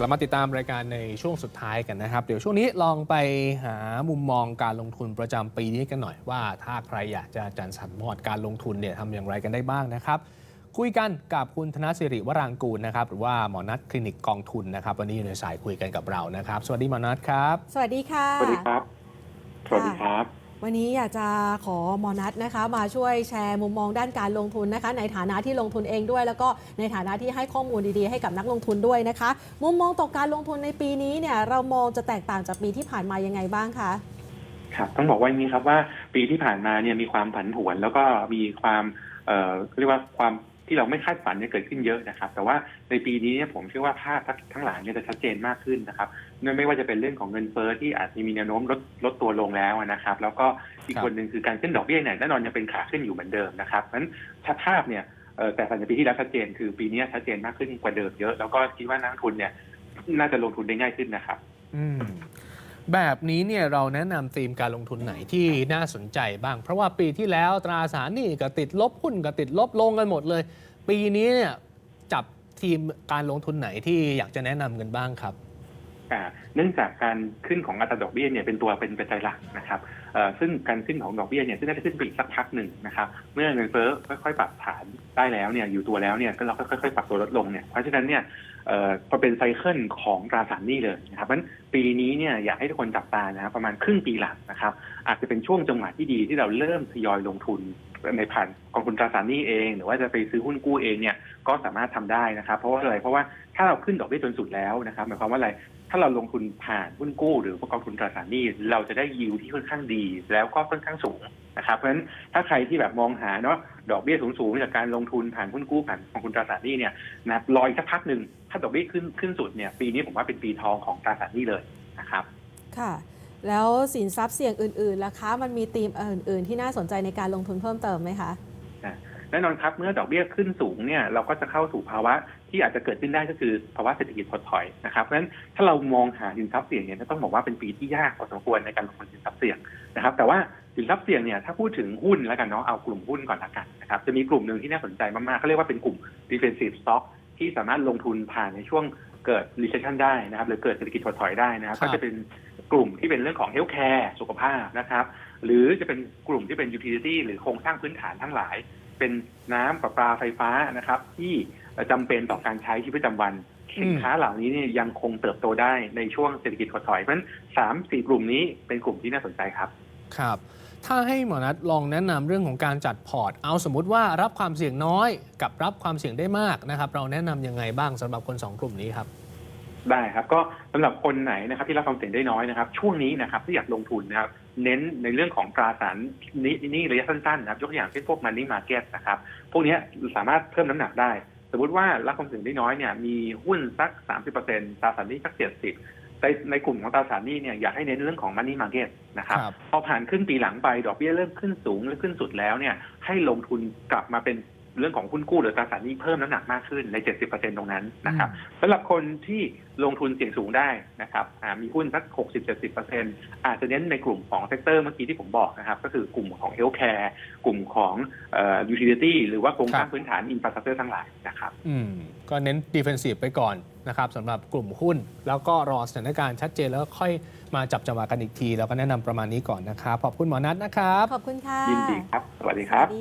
กลับมาติดตามรายการในช่วงสุดท้ายกันนะครับ เดี๋ยวช่วงนี้ลองไปหามุมมองการลงทุนประจำปีนี้กันหน่อยว่าถ้าใครอยากจะจัดสรรพอร์ตการลงทุนเนี่ยทำอย่างไรกันได้บ้างนะครับ คุยกันกับคุณธนสิริวรางกูลนะครับหรือว่าหมอนัทคลินิกกองทุนนะครับ วันนี้อยู่ในสายคุยกันกับเรานะครับ สวัสดีหมอนัทครับ สวัสดีค่ะ สวัสดีครับ สวัสดีครับ วันนี้อยากจะขอหมอนัทนะคะ มาช่วยแชร์มุมมองด้านการลงทุนนะคะ ในฐานะที่ลงทุนเองด้วย แล้วก็ในฐานะที่ให้ข้อมูลดีๆให้กับนักลงทุนด้วยนะคะ มุมมองต่อการลงทุนในปีนี้เนี่ยเรามองจะแตกต่างจากปีที่ผ่านมายังไงบ้างคะครับต้องบอกว่าอย่างนี้ครับว่าปีที่ผ่านมาเนี่ยมีความผันผวน แล้วก็มีความเอ่อเรียกว่าความ ที่เราไม่คาดฝันเนี่ยเกิดขึ้นเยอะนะครับ แต่ว่าในปีนี้เนี่ยผมเชื่อว่าภาพทั้งหลายเนี่ยจะชัดเจนมากขึ้นนะครับไม่ไม่ว่าจะเป็นเรื่องของเงินเฟ้อที่อาจจะมีแนวโน้มลดลดตัวลงแล้วนะครับ แล้วก็อีกคนหนึ่งคือการขึ้นดอกเบี้ยเนี่ยแน่นอนยังเป็นขาขึ้นอยู่เหมือนเดิมนะครับเพราะฉะนั้นถ้าภาพเนี่ยเอ่อแต่จาปีที่แล้วชัดเจนคือปีนี้ชัดเจนมากขึ้นกว่าเดิมเยอะ แล้วก็คิดว่านักทุนเนี่ยน่าจะลงทุนได้ง่ายขึ้นนะครับ อืม แบบนี้เนี่ยเราแนะนำธีมการลงทุนไหนที่น่าสนใจบ้าง เพราะว่าปีที่แล้วตราสารหนี้ก็ติดลบหุ้นก็ติดลบลงกันหมดเลย ปีนี้เนี่ยจับทีมการลงทุนไหนที่อยากจะแนะนำกันบ้างครับเนื่องจากการขึ้นของอัตราดอกเบี้ยเนี่ยเป็นตัวเป็นปัจจัยหลักนะครับซึ่งการขึ้นของดอกเบี้ยเนี่ยซึ่งน่าจะขึ้นไปอีกสักพักหนึ่งนะครับ เมื่อเงินเฟ้อค่อยๆปรับฐาน ได้แล้วเนี่ยอยู่ตัวแล้วเนี่ยก็เราก็ค่อยๆปรับตัวลดลงเนี่ยเพราะฉะนั้นเนี่ยพอเป็นไซเคิลของตราสารหนี้เลยนะครับเพราะฉะนั้นปีนี้เนี่ยอยากให้ทุกคนจับตานะครับประมาณครึ่งปีหลังนะครับอาจจะเป็นช่วงจังหวะที่ดีที่เราเริ่มทยอยลงทุนในผ่านกองทุนตราสารหนี้เอง หรือว่าจะไปซื้อหุ้นกู้เองเนี่ยก็สามารถทำได้นะครับ เพราะว่าอะไรเพราะว่าถ้าเราขึ้นดอกเบี้ยจนสุดแล้วนะครับหมายความว่าอะไร ถ้าเราลงทุนผ่านหุ้นกู้หรือพวกกองทุนตราสารหนี้ เราจะได้ยิวที่ค่อนข้างดี แล้วก็ค่อนข้างสูงนะครับ เพราะฉะนั้นถ้าใครที่แบบมองหาเนาะดอกเบี้ยสูงๆจากการลงทุนผ่านหุ้นกู้ผ่านกองทุนตราสารหนี้เนี่ยนะรออีกสักพักหนึ่งถ้าดอกเบี้ยขึ้นขึ้นสุดเนี่ยปีนี้ผมว่าเป็นปีทองของตราสารหนี้เลยนะครับ ค่ะ แล้วสินทรัพย์เสี่ยงอื่นๆล่ะคะ มันมีธีมอื่น ๆ ที่น่าสนใจในการลงทุนเพิ่มเติมไหมคะ แน่นอนครับเมื่อดอกเบี้ยขึ้นสูงเนี่ยเราก็จะเข้าสู่ภาวะที่อาจจะเกิดขึ้นได้ก็คือภาวะเศรษฐกิจถดถอยนะครับเพราะฉะนั้นถ้าเรามองหาสินทรัพย์เสี่ยงเนี่ยต้องบอกว่าเป็นปีที่ยากพอสมควรในการลงทุนสินทรัพย์เสี่ยงนะครับ แต่ว่าสินทรัพย์เสี่ยงเนี่ยถ้าพูดถึงหุ้นแล้วกันเนาะเอากลุ่มหุ้นก่อนละกันนะครับจะมีกลุ่มหนึ่งที่น่าสนใจมากๆเขาเรียกว่าเป็นกลุ่ม defensive stock ที่สามารถลงทุนผ่านในช่วงเกิด recession ได้นะครับหรือเกิดเศรษฐกิจถดถอยได้นะครับครับก็จะเป็นกลุ่มที่เป็นเรื่องของ healthcare สุขภาพนะครับหรือจะเป็นกลุ่มที่เป็น utility หรือโครงสร้างพื้นฐานทั้งหลาย เป็นน้ำประปาไฟฟ้านะครับ ที่จำเป็นต่อการใช้ชีวิตประจำวันสินค้าเหล่านี้เนี่ยยังคงเติบโตได้ในช่วงเศรษฐกิจถดถอยเพราะฉะนั้นสามสี่กลุ่มนี้เป็นกลุ่มที่น่าสนใจครับครับ ถ้าให้หมอนัทลองแนะนำเรื่องของการจัดพอร์ต เอาสมมุติว่ารับความเสี่ยงน้อย กับรับความเสี่ยงได้มากนะครับ เราแนะนำยังไงบ้างสำหรับคนสองกลุ่มนี้ครับ ได้ครับก็สำหรับคนไหนนะครับที่รับความเสี่ยงได้น้อยนะครับ ช่วงนี้นะครับที่อยากลงทุนนะครับเน้นในเรื่องของตราสารหนี้หนี้ระยะสั้นๆนะครับยกตัวอย่างเช่นพวกมันนี่มาเก็ตนะครับพวกเนี้ยสามารถเพิ่มน้ำหนักได้ สมมติว่ารับความเสี่ยงได้น้อยเนี่ยมีหุ้นสัก 30%ตราสารหนี้สัก 70ในในกลุ่มของตราสารหนี้เนี่ยอยากให้เน้นเรื่องของมันนี่มาเก็ตนะครับครับพอผ่านครึ่งปีหลังไปดอกเบี้ยเริ่มขึ้นสูงและขึ้นสุดแล้วเนี่ยให้ลงทุนกลับมาเป็น เรื่องของหุ้นกู้หรือตราสารหนี้เพิ่มน้ำหนักมากขึ้นใน 70%ตรงนั้นนะครับสำหรับคนที่ลงทุนเสี่ยงสูงได้นะครับอ่ามีหุ้นสัก 60-70%อาจจะเน้นในกลุ่มของเซกเตอร์เมื่อกี้ที่ผมบอกนะครับ ก็คือกลุ่มของเฮลท์แคร์กลุ่มของเอ่อ utility หรือว่าโครงสร้างครับพื้นฐานอินฟราสตรักเจอร์ทั้งหลายนะครับอืมก็เน้น defensive ไปก่อนนะครับสำหรับกลุ่มหุ้น แล้วก็รอสถานการณ์ชัดเจนแล้วค่อยมาจับจังหวะกันอีกที แล้วก็แนะนำประมาณนี้ก่อนนะครับขอบคุณหมอนัทนะครับ ขอบคุณค่ะยินดีครับ สวัสดีครับสวัสดี